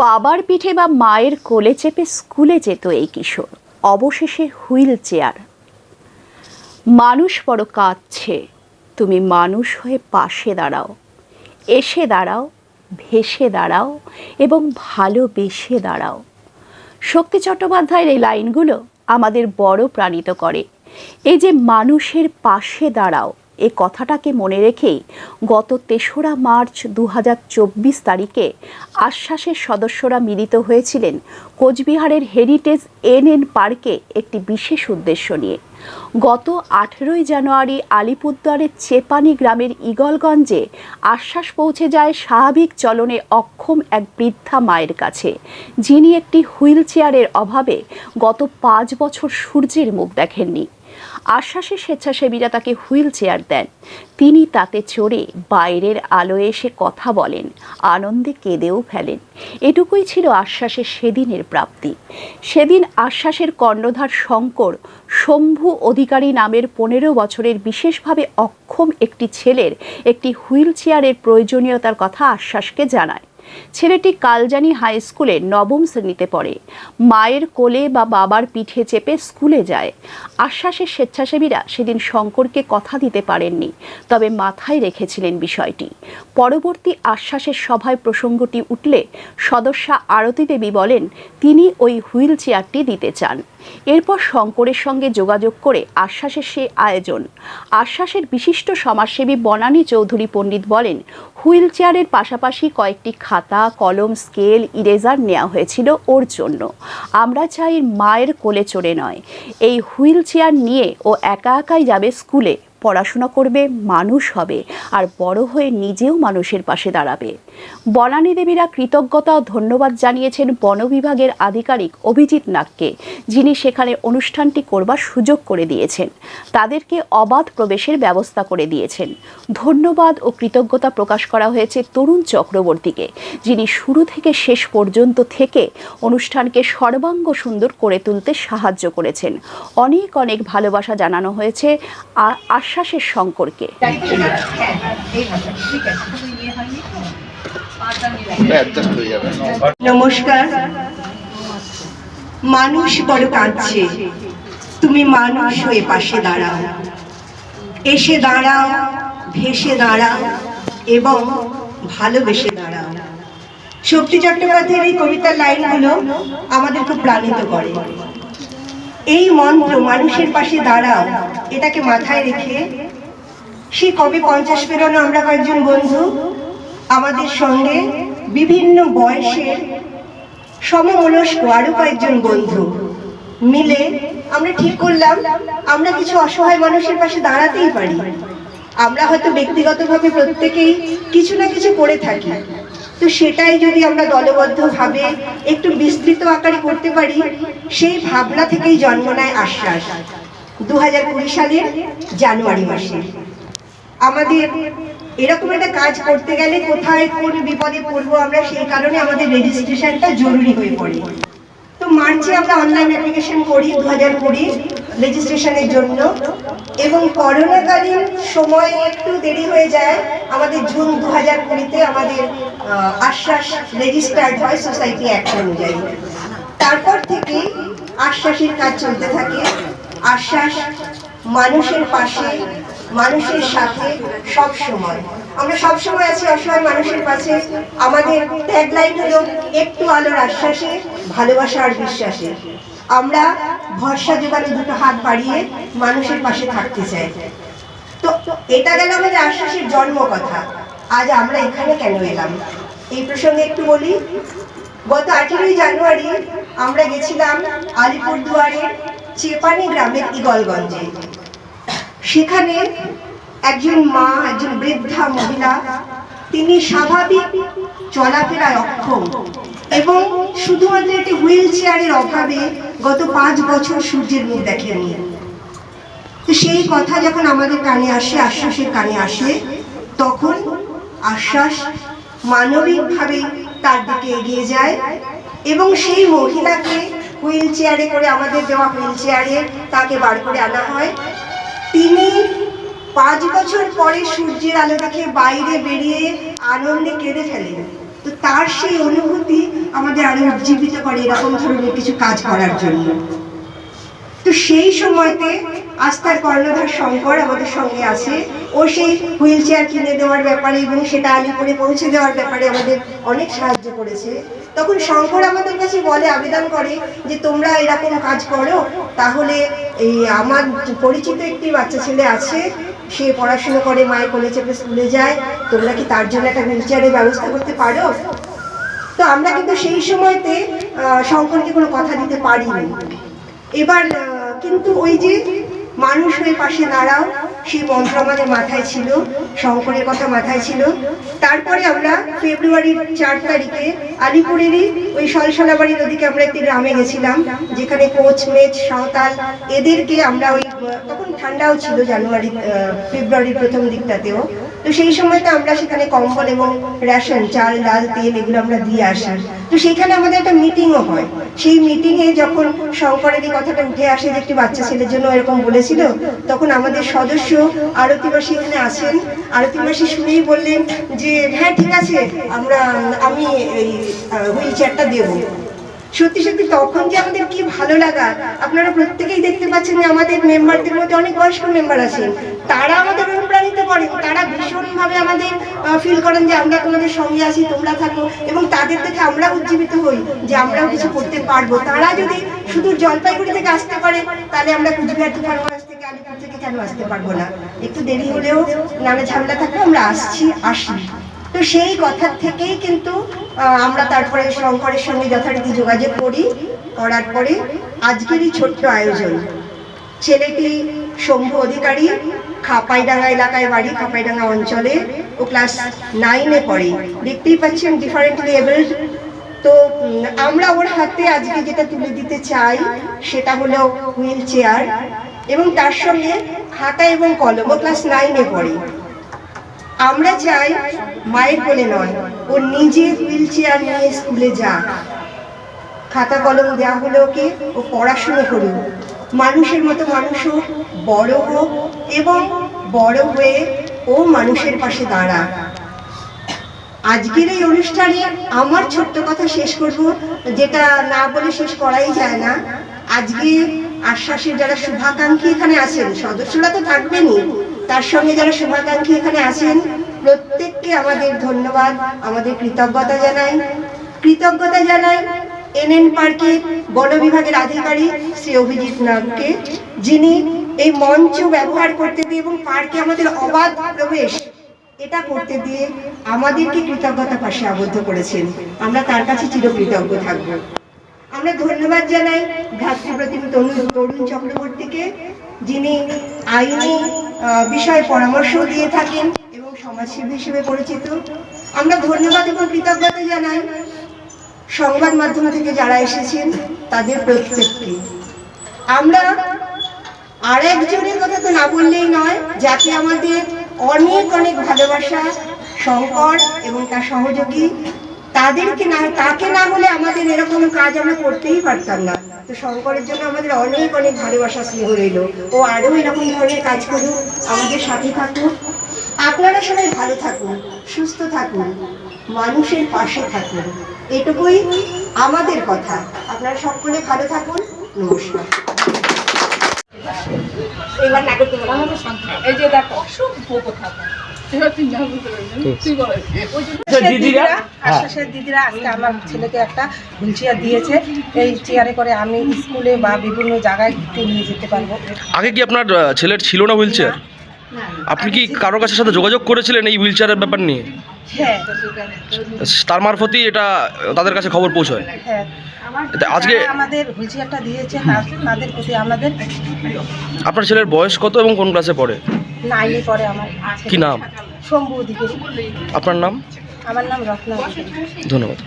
বাবার পিঠে বা মায়ের কোলে চেপে স্কুলে যেত এই কিশোর। অবশেষে হুইল চেয়ার। মানুষ বড় কাঁদছে। তুমি মানুষ হয়ে পাশে দাঁড়াও। এসে দাঁড়াও, ভেসে দাঁড়াও এবং ভালোবেসে দাঁড়াও। শক্তি চট্টোপাধ্যায়ের এই লাইনগুলো আমাদের বড় প্রাণিত করে। এই যে মানুষের পাশে দাঁড়াও এ কথাটাকে মনে রেখেই গত তেসরা মার্চ দু হাজার চব্বিশ তারিখে আশ্বাসের সদস্যরা মিলিত হয়েছিলেন কোচবিহারের হেরিটেজ এন এন পার্কে একটি বিশেষ উদ্দেশ্য নিয়ে। গত আঠেরোই জানুয়ারি আলিপুরদুয়ারের চেপানি গ্রামের ইগলগঞ্জে আশ্বাস পৌঁছে যায় স্বাভাবিক চলনে অক্ষম এক বৃদ্ধা মায়ের কাছে, যিনি একটি হুইল চেয়ারের অভাবে গত পাঁচ বছর সূর্যের মুখ দেখেননি। আশ্বাসে স্বেচ্ছাসেবীরা তাকে হুইল চেয়ার দেন। তিনি তাতে চড়ে বাইরের আলোয় এসে কথা বলেন, আনন্দে কেঁদেও ফেলেন। এটুকুই ছিল আশ্বাসের সেদিনের প্রাপ্তি। সেদিন আশ্বাসের কর্ণধার শঙ্কর, শম্ভু অধিকারী নামের পনেরো বছরের বিশেষভাবে অক্ষম একটি ছেলের একটি হুইল চেয়ারের প্রয়োজনীয়তার কথা আশ্বাসকে জানায়। ছেলেটি কালজানি হাই স্কুলে নবম শ্রেণীতে পড়ে। মায়ের কোলে বা বাবার পিঠে চেপে স্কুলে যায়। আশ্বাসের স্বেচ্ছাসেবীরা সেদিন শঙ্করকে কথা দিতে পারেননি, তবে মাথায় রেখেছিলেন বিষয়টি। পরবর্তী আশ্বাসের সভায় প্রসঙ্গটি উঠলে সদস্যা আরতি দেবী বলেন, তিনি ওই হুইল চেয়ারটি দিতে চান। এরপর শঙ্করের সঙ্গে যোগাযোগ করে আশ্বাসের সে আয়োজন। আশ্বাসের বিশিষ্ট সমাজসেবী বনানী চৌধুরী পণ্ডিত বলেন হুইল চেয়ারের পাশাপাশি কয়েকটি খাতা, কলম, স্কেল, ইরেজার নেওয়া হয়েছিল ওর জন্য। আমরা চাই মায়ের কোলে চড়ে নয়। এই হুইল চেয়ার নিয়ে ও একা একাই যাবে স্কুলে। পড়াশোনা করবে, মানুষ হবে আর বড় হয়ে নিজেও মানুষের পাশে দাঁড়াবে। বনানী দেবীরা কৃতজ্ঞতা ও ধন্যবাদ জানিয়েছেন বন বিভাগের আধিকারিক অভিজিৎ নাগকে, যিনি সেখানে অনুষ্ঠানটি করবার সুযোগ করে দিয়েছেন। তাদেরকে অবাধ প্রবেশের ব্যবস্থা করে দিয়েছেন। ধন্যবাদ ও কৃতজ্ঞতা প্রকাশ করা হয়েছে তরুণ চক্রবর্তীকে, যিনি শুরু থেকে শেষ পর্যন্ত থেকে অনুষ্ঠানকে সর্বাঙ্গ সুন্দর করে তুলতে সাহায্য করেছেন। অনেক অনেক ভালোবাসা জানানো হয়েছে আ- আশ্বাসের শঙ্করকে নমস্কার। মানুষ বড় কাঁদছে। তুমি মানুষ হয়ে পাশে দাঁড়াও। এসে দাঁড়াও ভেসে দাঁড়াও এবং ভালোবেসে দাঁড়াও। শক্তি চট্টোপাধ্যায়ের এই কবিতার লাইনগুলো আমাদের খুব প্রাণিত করে। এই মন্ত্র মানুষের পাশে দাঁড়াও। এটাকে মাথায় রেখে সেই কবে পঞ্চাশ পেরোনো আমরা কয়েকজন বন্ধু? আমাদের সঙ্গে বিভিন্ন বয়সের সমমনস্ক আরও কয়েকজন বন্ধু। মিলে আমরা ঠিক করলাম, আমরা কিছু অসহায় মানুষের পাশে দাঁড়াতেই পারি। আমরা হয়তো ব্যক্তিগতভাবে প্রত্যেকেই কিছু না কিছু করে থাকি। তো সেটাই যদি আমরা দলবদ্ধভাবে একটু বিস্তৃত আকারে করতে পারি, সেই ভাবনা থেকেই জন্ম নেয় আশ্বাস দু হাজার কুড়ি সালের জানুয়ারি মাসে। আমাদের এরকম একটা কাজ করতে গেলে কোথায় কোন বিপদে পড়ব আমরা সেই কারণে আমাদের রেজিস্ট্রেশনটা জরুরি হয়ে পড়ে। মার্চে আমরা অনলাইন অ্যাপ্লিকেশন করি দু হাজার কুড়ির রেজিস্ট্রেশনের জন্য। এবং করোনাকালীন সময় একটু দেরি হয়ে যায়, আমাদের জুন দু হাজার কুড়িতে আমাদের আশ্বাস রেজিস্টার্ড হয় সোসাইটি অ্যাক্ট অনুযায়ী। তারপর থেকে আশ্বাসের কাজ চলতে থাকে। আশ্বাস মানুষের পাশে, মানুষের সাথে সব সময়। আমরা সব সময় আছি, অসহায় মানুষের পাশে। আমাদের ট্যাগলাইন হলো, একটু আলোর আশ্বাসে ভালোবাসা আর বিশ্বাসে। আমরা ভরসা যোগানো দুটো হাত বাড়িয়ে মানুষের পাশে থাকতে চাই। তো এটা গেল আমাদের আশ্বাসের জন্ম কথা। আজ আমরা এখানে কেন এলাম? এই প্রসঙ্গে একটু বলি, গত আঠেরোই জানুয়ারি আমরা গেছিলাম আলিপুরদুয়ারের চেপানি গ্রামের ইগলগঞ্জে। সেখানে একজন মা, একজন বৃদ্ধা মহিলা, তিনি স্বাভাবিক চলাফেরায় অক্ষম এবং শুধুমাত্র একটি হুইল চেয়ারের অভাবে গত পাঁচ বছর সূর্যের মুখ দেখেননি। তো সেই কথা যখন আমাদের কানে আসে, আশ্বাসের কানে আসে, তখন আশ্বাস মানবিকভাবে তার দিকে এগিয়ে যায় এবং সেই মহিলাকে হুইল চেয়ারে করে, আমাদের দেওয়া হুইল চেয়ারে তাকে বার করে আনা হয়। তিনি পাঁচ বছর পরে সূর্যের আলো দেখে বাইরে বেরিয়ে আনন্দে কেঁদে ফেলেন। তো তার সেই অনুভূতি আমাদের আরও উজ্জীবিত করে এরকম ধরনের কিছু কাজ করার জন্য। তো সেই সময়তে আস্থার কর্ণধার শঙ্কর আমাদের সঙ্গে আছে। ও সেই হুইল চেয়ার কিনে দেওয়ার ব্যাপারে এবং সেটা আলিপুরে পৌঁছে দেওয়ার ব্যাপারে আমাদের অনেক সাহায্য করেছে। তখন শঙ্কর আমাদের কাছে বলে, আবেদন করে যে, তোমরা এরকম কাজ করো, তাহলে এই আমার পরিচিত একটি বাচ্চা ছেলে আছে সে পড়াশুনো করে, মায়ের কোলে চেপে স্কুলে যায়। তোমরা কি তার জন্য একটা হুইল চেয়ারের ব্যবস্থা করতে পারো? তো আমরা কিন্তু সেই সময়তে শঙ্করকে কোনো কথা দিতে পারিনি। এবার কিন্তু ওই যে মানুষ হয়ে পাশে দাঁড়াও সেই মন্ত্র আমাদের মাথায় ছিল, শঙ্করের কথা মাথায় ছিল। তারপরে আমরা ফেব্রুয়ারির চার তারিখে আলিপুরেরই ওই সলসলাবাড়ি নদীকে আমরা একটি গ্রামে গেছিলাম, যেখানে কোচ, মেচ, সাঁওতাল এদেরকে আমরা ওই, তখন ঠান্ডাও ছিল জানুয়ারি ফেব্রুয়ারির প্রথম দিকটাতেও। তো সেই সময়তে আমরা সেখানে কম্বল এবং রেশন, চাল, ডাল, তেল এগুলো আমরা দিয়ে আসি। তো সেখানে আমাদের একটা মিটিংও হয়। সেই মিটিংয়ে যখন শঙ্করের এই কথাটা উঠে আসে যে একটি বাচ্চা ছেলের জন্য এরকম বলেছিল, তখন আমাদের সদস্য আরতিবাসী এখানে আসেন। আরতিবাসী শুনেই বললেন যে হ্যাঁ ঠিক আছে, আমরা, আমি এই হুইল চেয়ারটা দেবো। সত্যি সত্যি, তখন যে আমাদের কি ভালো লাগা। আপনারা প্রত্যেকেই দেখতে পাচ্ছেন যে আমাদের মেম্বারদের মধ্যে অনেক বয়স্ক মেম্বার আছেন। তারা আমাদের অনুপ্রাণিত করেন তারা ভীষণভাবে আমাদের ফিল করেন যে আমরা তোমাদের সঙ্গে আছি, তোমরা থাকো এবং তাদের দেখে আমরা উজ্জীবিত হই যে আমরাও কিছু করতে পারব। তারা যদি শুধু জলপাইগুড়ি থেকে আসতে পারে, তাহলে আমরা কুচবিহার থেকে আলিপুর থেকে কেন আসতে পারব না? একটু দেরি হলেও নানা ঝামেলা থাকলে আমরা আসছি, আসি। তো সেই কথার থেকেই কিন্তু আমরা তারপরে শঙ্করের সঙ্গে যথারীতি যোগাযোগ করি, করার পরে আজকের এই ছোট্ট আয়োজন। ছেলেটি শম্ভু অধিকারী খাপাইডাঙ্গা এলাকায় বাড়ি, খাপাইডাঙ্গা অঞ্চলে ও ক্লাস নাইনে পড়ে। দেখতেই পাচ্ছেন ডিফারেন্টলি এবেলড তো আমরা ওর হাতে আজকে যেটা তুলে দিতে চাই, সেটা হলো হুইল চেয়ার এবং তার সঙ্গে খাতা এবং কলম। ও ক্লাস নাইনে পড়ে। আমরা চাই মায়ের কোলে নয়, ও নিজে হুইল চেয়ার নিয়ে স্কুলে যাক। খাতা, কলম দেওয়া হলো ওকে, ও পড়াশুনো করুক। মানুষের মতো মানুষ হোক, বড় হোক এবং বড় হয়ে ও মানুষের পাশে দাঁড়া। আজকের এই অনুষ্ঠানে আমার ছোট্ট কথা শেষ করব, যেটা না বলে শেষ করাই যায় না। আজকে আশ্বাসের যারা শুভাকাঙ্ক্ষী এখানে আছেন, সদস্যরা তো থাকবেনই, তার সঙ্গে যারা শুভাকাঙ্ক্ষী এখানে আছেন, প্রত্যেককে আমাদের ধন্যবাদ, আমাদের কৃতজ্ঞতা জানাই। কৃতজ্ঞতা জানাই এনএন পার্কের বন বিভাগের আধিকারিক শ্রী অভিজিৎ নাগকে, যিনি এই মঞ্চ ব্যবহার করতে দিয়ে এবং পার্কে আমাদের অবাধ প্রবেশ এটা করতে দিয়ে আমাদেরকে কৃতজ্ঞতা পাশে আবদ্ধ করেছেন। আমরা তার কাছে চিরকৃতজ্ঞ থাকব। আমরা ধন্যবাদ জানাই ভ্রাতৃপ্রতিম তরুণ তরুণ চক্রবর্তীকে, যিনি আইনি বিষয়ে পরামর্শ দিয়ে থাকেন এবং সমাজসেবী হিসেবে পরিচিত। আমরা ধন্যবাদ এবং কৃতজ্ঞতা জানাই সংবাদ মাধ্যম থেকে যারা এসেছেন, তাদের প্রত্যেককে। আমরা আর একজনের কথা তো না বললেই নয়, যাকে আমাদের অনেক অনেক ভালোবাসা শঙ্কর এবং তার সহযোগী, তাদেরকে না, তাকে না হলে আমাদের এরকম কাজ আমরা করতেই পারতাম না। তো শঙ্করের জন্য আমাদের অনেক অনেক ভালোবাসা, স্নেহ রইল। ও আরও এরকম ধরনের কাজ করুক, আমাদের সাথে থাকুক। আপনারা সবাই ভালো থাকুন, সুস্থ থাকুন। মানুষের পাশে থাকুন। এটুকুই আমাদের কথা। আপনারা সকলে ভালো থাকুন। নমস্কার। এবার না করতে এই যে দেখো অসভ্য কথা বল। দিদিরা? আশ্বাসের দিদিরা আজকে আমার ছেলেকে একটা হুইল চেয়ার দিয়েছে। এই চেয়ারে করে আমি স্কুলে বা বিভিন্ন জায়গায় ঘুরতে নিয়ে যেতে পারব। আগে কি আপনার ছেলের ছিল না হুইল চেয়ার আপনি কি কারও কাছে সাথে যোগাযোগ করেছিলেন এই হুইল চেয়ারের ব্যাপার নিয়ে? হ্যাঁ তার মারফতই এটা তাদের কাছে খবর পৌঁছয়। হ্যাঁ আজকে আমাদের হুইল চেয়ারটা দিয়েছে তাদের প্রতি আমাদের আপনার ছেলের বয়স কত এবং কোন ক্লাসে পড়ে? নাইনে পরে আমার। কি নাম? শম্ভু আপনার নাম? আমার নাম রত্না ধন্যবাদ।